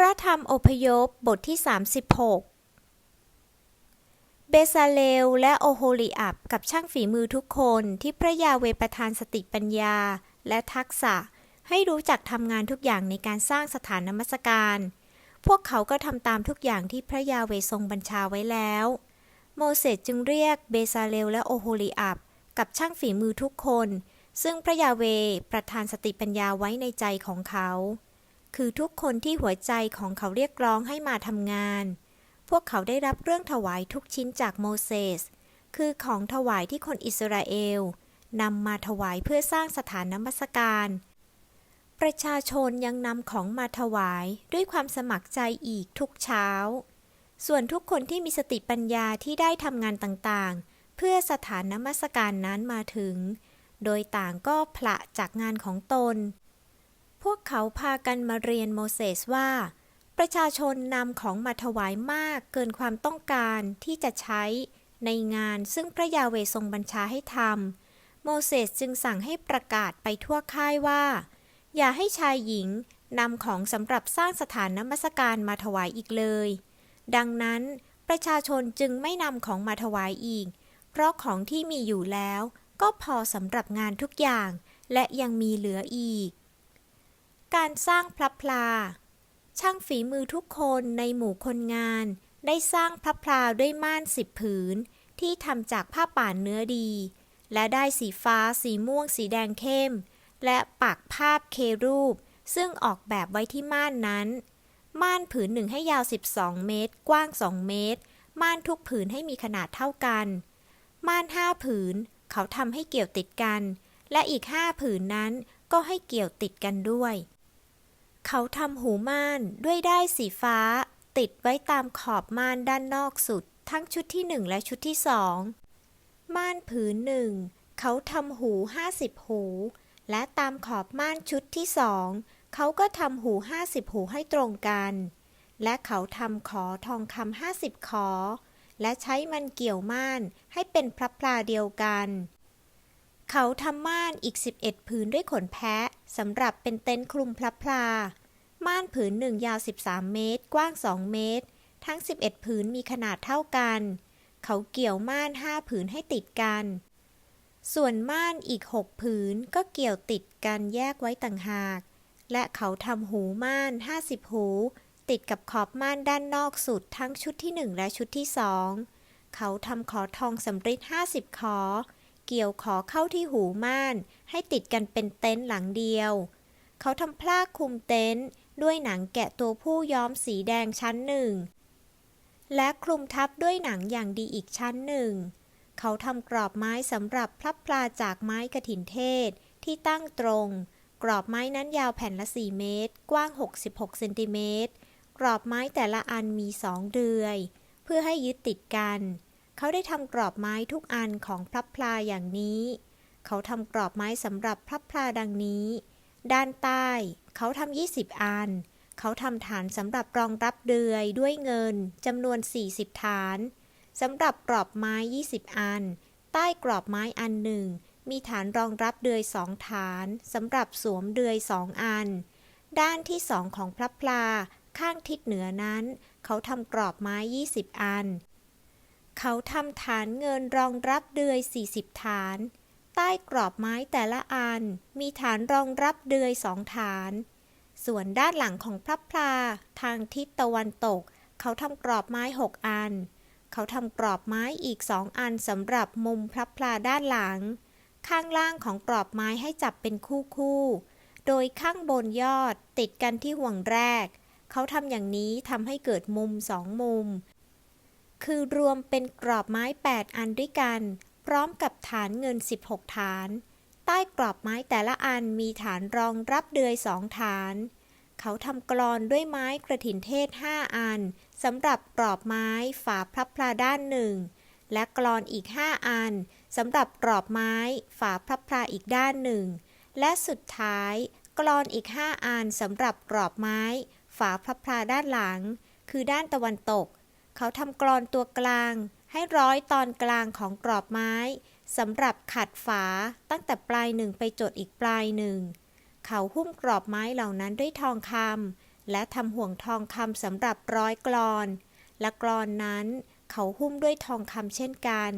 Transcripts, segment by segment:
ระธรรมอพยพบทที่ 36 เบซาเลลและโอโฮลิอับกับช่างฝีมือทุกคนที่พระยาเวประทานสติปัญญาและทักษะ ให้รู้จักทำงานทุกอย่างในการสร้างสถานนมัสการ พวกเขาก็ทำตามทุกอย่างที่พระยาเวทรงบัญชาไว้แล้ว โมเสสจึงเรียกเบซาเลลและโอโฮลิอับกับช่างฝีมือทุกคน ซึ่งพระยาเวประทานสติปัญญาไว้ในใจของเขา คือทุกคนที่หัวใจของเขาเรียกร้องให้มาทำงาน พวกเขาได้รับเรื่องถวายทุกชิ้นจากโมเสส คือของถวายที่คนอิสราเอลนำมาถวายเพื่อสร้างสถานนมัสการ ประชาชนยังนำของมาถวายด้วยความสมัครใจอีกทุกเช้า ส่วนทุกคนที่มีสติปัญญาที่ได้ทำงานต่างๆ เพื่อสถานนมัสการนั้นมาถึง โดยต่างก็ผละจากงานของตน พวกเขาพากันมาเรียนโมเสสว่า ประชาชนนำของมาถวายมากเกินความต้องการที่จะใช้ในงานซึ่งพระยาเวทรงบัญชาให้ทำโมเสสจึงสั่งให้ประกาศไปทั่วค่ายว่า อย่าให้ชายหญิงนำของสำหรับสร้างสถานนมัสการมาถวายอีกเลย ดังนั้นประชาชนจึงไม่นำของมาถวายอีก เพราะของที่มีอยู่แล้ว ก็พอสำหรับงานทุกอย่าง และยังมีเหลืออีก การสร้างพระพลา ช่างฝีมือทุกคนในหมู่คนงาน ได้สร้างพระพลาด้วยม่านสิบผืน ที่ทำจากผ้าป่านเนื้อดี และได้สีฟ้าสีม่วงสีแดงเข้ม และปักภาพเครูป ซึ่งออกแบบไว้ที่ม่านนั้น ม่านผืนหนึ่งให้ยาว 12 เมตร กว้าง 2 เมตร ม่านทุกผืนให้มีขนาดเท่ากัน ม่านห้าผืน เขาทำให้เกี่ยวติดกัน และอีกห้าผืนนั้นก็ให้เกี่ยวติดกันด้วย เขาทำหูม่านด้วยได้ายสีฟ้า ติดไว้ตามขอบม่านด้านนอกสุด ทั้งชุดที่หนึ่งและชุดที่สองม่านผืนหนึ่งเขาทำหูห้าสิบหู และตามขอบม่านชุดที่สองเขาก็ทำหูห้าสิบหูให้ตรงกัน และเขาทำขอทองคำห้าสิบขอ และใช้มันเกี่ยวม่านให้เป็นพระพลาเดียวกัน เขาทำม่านอีก11ผืนด้วยขนแพะสำหรับเป็นเต็นท์คลุมพระพลา ม่านผืนหนึ่งยาว 13 เมตร กว้าง 2 เมตร ทั้ง 11 ผืนมีขนาดเท่ากัน เขาเกี่ยวม่าน 5 ผืนให้ติดกัน ส่วนม่านอีก 6 ผืนก็เกี่ยวติดกันแยกไว้ต่างหาก และเขาทำหูม่าน 50 หู ติดกับขอบม่านด้านนอกสุดทั้งชุดที่ 1 และชุดที่ 2 เขาทำขอทองสำริด50 ขอ เกี่ยวขอเข้าที่หูม่าน ให้ติดกันเป็นเต็นท์หลังเดียว เขาทำพลาคลุมเต็นท์ ด้วยหนังแกะตัวผู้ย้อมสีแดงชั้นหนึ่ง และคลุมทับด้วยหนังอย่างดีอีกชั้นหนึ่ง เขาทำกรอบไม้สำหรับพลับพลาจากไม้กระถินเทศที่ตั้งตรง กรอบไม้นั้นยาวแผ่นละ 4 เมตร กว้าง 66 เซนติเมตร กรอบไม้แต่ละอันมีสองเดือย เพื่อให้ยึดติดกัน เขาได้ทำกรอบไม้ทุกอันของพลับพลาอย่างนี้ เขาทำกรอบไม้สำหรับพลับพลาดังนี้ ด้านใต้ เขาทำ20 อัน เขาทำฐานสำหรับรองรับเดือยด้วยเงินจำนวน 40 ฐานสำหรับกรอบไม้ 20 อัน ใต้กรอบไม้อันหนึ่ง มีฐานรองรับเดือยสองฐานสำหรับสวมเดือยสองอัน ด้านที่สองของพระพลา ข้างทิศเหนือนั้น เขาทำกรอบไม้ 20 อัน เขาทำฐานเงินรองรับเดือย 40 ฐาน ใต้กรอบไม้แต่ละอัน มีฐานรองรับเดือยสองฐาน ส่วนด้านหลังของพระพลา ทางทิศตะวันตก เขาทำกรอบไม้หกอัน เขาทำกรอบไม้อีกสองอันสำหรับมุมพระพลาด้านหลัง ข้างล่างของกรอบไม้ให้จับเป็นคู่คู่ๆโดยข้างบนยอดติดกันที่ห่วงแรก เขาทำอย่างนี้ทำให้เกิดมุมสองมุม คือรวมเป็นกรอบไม้ 8 อันด้วยกัน ร้อมกับฐานเงิน 16 ฐาน ใต้กรอบไม้แต่ละอันมีฐานรองรับเดือยสองฐาน เขาทำกรอนด้วยไม้กระถินเทศ5อันสำหรับกรอบไม้ฝาพระพลาด้านหนึ่ง และกรอนอีก5อันสำหรับกรอบไม้ฝาพระพลาอีกด้านหนึ่ง และสุดท้าย กรอนอีก5อันสำหรับกรอบไม้ ฝาพระพลาด้านหลัง คือด้านตะวันตก เขาทำกรอนตัวกลาง ให้ร้อยตอนกลางของกรอบไม้สำหรับขัดฝาตั้งแต่ปลายหนึ่งไปจดอีกปลายหนึ่ง เขาหุ้มกรอบไม้เหล่านั้นด้วยทองคำและทำห่วงทองคำสำหรับร้อยกลอน และกลอนนั้นเขาหุ้มด้วยทองคำเช่นกัน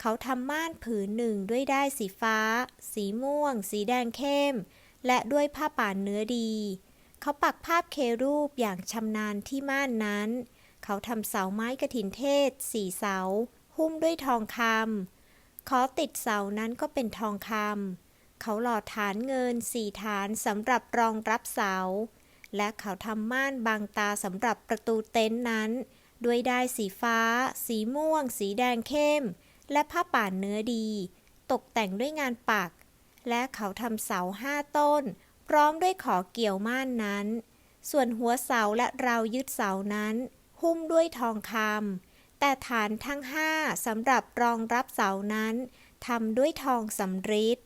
เขาทำม่านผืนหนึ่งด้วยได้สีฟ้า สีม่วง สีแดงเข้ม และด้วยผ้าป่านเนื้อดี เขาปักภาพเครูปอย่างชำนาญที่ม่านนั้น เขาทำเสาไม้กระถินเทศสี่เสา หุ้มด้วยทองคำขอติดเสานั้นก็เป็นทองคำเขาหล่อฐานเงินสี่ฐานสำหรับรองรับเสา และเขาทำม่านบางตาสำหรับประตูเต็นท์นั้น ด้วยได้สีฟ้า สีม่วง สีแดงเข้ม และผ้าป่านเนื้อดี ตกแต่งด้วยงานปัก และเขาทำเสาห้าต้น พร้อมด้วยขอเกี่ยวม่านนั้นส่วนหัวเสาและราวยึดเสานั้น หุ้มด้วยทองคำแต่ฐานทั้งห้าสำหรับรองรับเสานั้นทำด้วยทองสำริด